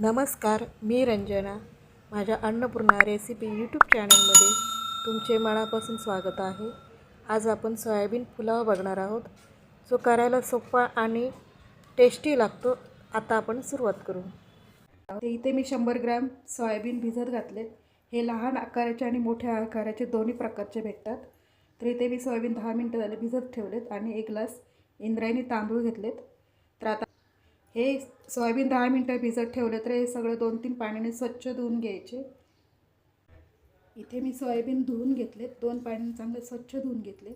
नमस्कार मी रंजना. माझ्या Annapurna recipe YouTube चॅनलमध्ये तुमचे मनापासून स्वागत आहे. आज आपण सोयाबीन पुलाव बघणार आहोत. जो करायला सोपा आणि टेस्टी लागतो आता आपण सुरुवात करू. ते इथे मी शंभर ग्रॅम सोयाबीन भिजत घातलेत हे लहान आकाराचे आणि मोठ्या आकाराचे दोन्ही प्रकारचे भेटतात. तर इथे मी सोयाबीन दहा मिनटं झाले भिजत ठेवलेत आणि एक ग्लास इंद्रायणी तांदूळ घेतलेत. हे सोयाबीन दहा मिनटं भिजत ठेवलं तर हे सगळं दोन तीन पाण्याने स्वच्छ धुवून घ्यायचे. इथे मी सोयाबीन धुवून घेतलेत दोन पाण्याने चांगले स्वच्छ धुवून घेतलेत.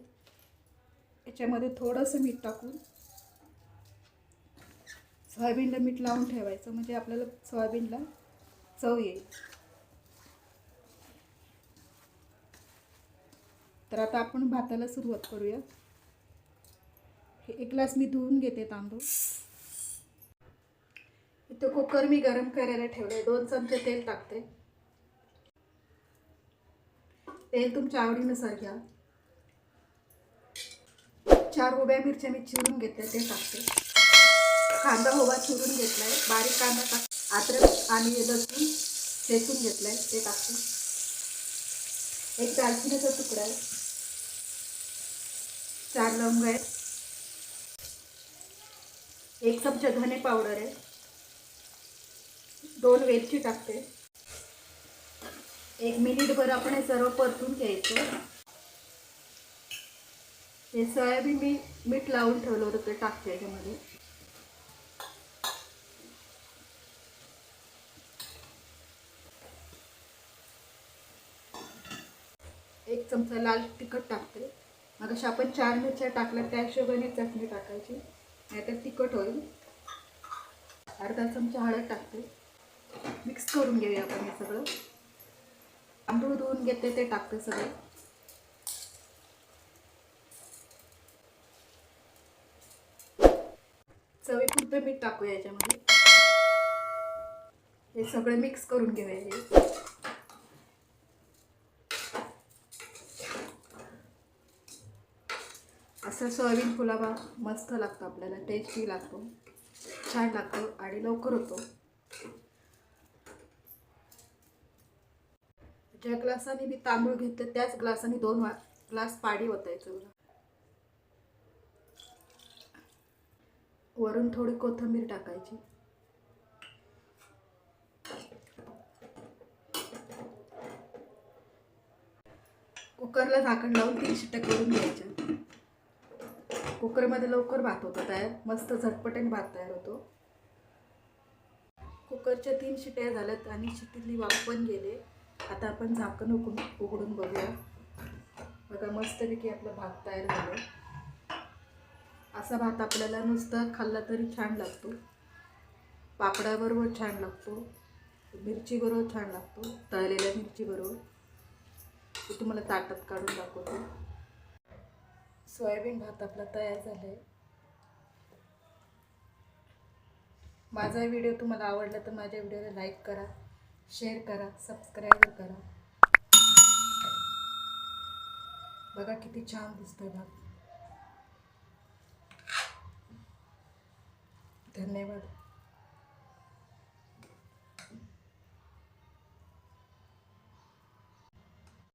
याच्यामध्ये थोडंसं मीठ टाकून सोयाबीनला मीठ लावून ठेवायचं म्हणजे आपल्याला सोयाबीनला चव येईल. तर आता आपण भाताला सुरुवात करूया. हे एक ग्लास मी धुवून घेते तांदूळ. इथं कुकर मी गरम करायला ठेवले दोन चमचे तेल टाकते. तेल तुमच्या आवडीनुसार घ्या. चार उभ्या मिरच्या मी चिरून घेतल्या ते टाकते. कांदा होवा चिरून घेतलाय. बारीक कांदा टाक अद्रक आणि लसूण ठेचून आहे ते टाकते. एक दालचिनीचा तुकडा आहे. चार लवंग आहेत एक चमचा धने पावडर आहे. दोन वेलची टाकते. एक मिनिटभर आपण हे सर्व परतून घ्यायचं. हे सोयाबीन मी मीठ लावून ठेवलं होतं ते टाकते याच्यामध्ये. एक चमचा लाल तिखट टाकते. मग अशा आपण चार मिरच्या टाकल्या त्या हिशोबाने चटणी टाकायची. नाहीतर तिखट होईल. अर्धा चमचा हळद टाकते. मिक्स करून घेऊया आपण हे सगळं. तांदूळ धुवून घेते ते टाकते सगळं. चवीपुरतं मीठ टाकूया याच्यामध्ये. हे सगळं मिक्स करून घेऊया हे. असं सोयाबीन पुलावा मस्त लागतो आपल्याला टेस्टी लागतो. छान लागतो आणि लवकर होतो. ज्या ग्लासाने मी तांदूळ घेतले त्याच ग्लासाने दोन वा ग्लास पाणी ओतायचं वरून थोडी कोथिंबीर टाकायची. कुकरला झाकण लावून तीन शिट्ट्या करून घ्यायच्या कुकरमध्ये लवकर भात होतो तयार मस्त झटपटीने भात तयार होतो. कुकरच्या तीन शिट्या झाल्यात आणि शिट्टीतली वाफ पण गेले. आता आपण झाकण उकडून उघडून बघूया. बघा मस्तपैकी आपला भात तयार झालं. असा भात आपल्याला नुसतं खाल्ला तरी छान लागतो. पापडाबरोबर छान लागतो. मिरचीबरोबर छान लागतो. तळलेल्या मिरचीबरोबर. ते तुम्हाला ताटात काढून दाखवतो. सोयाबीन भात आपला तयार झाला आहे माझा व्हिडिओ तुम्हाला आवडला तर माझ्या व्हिडिओला लाईक करा. शेअर करा सबस्क्राईब करा. बघा किती छान दिसतोय भात धन्यवाद.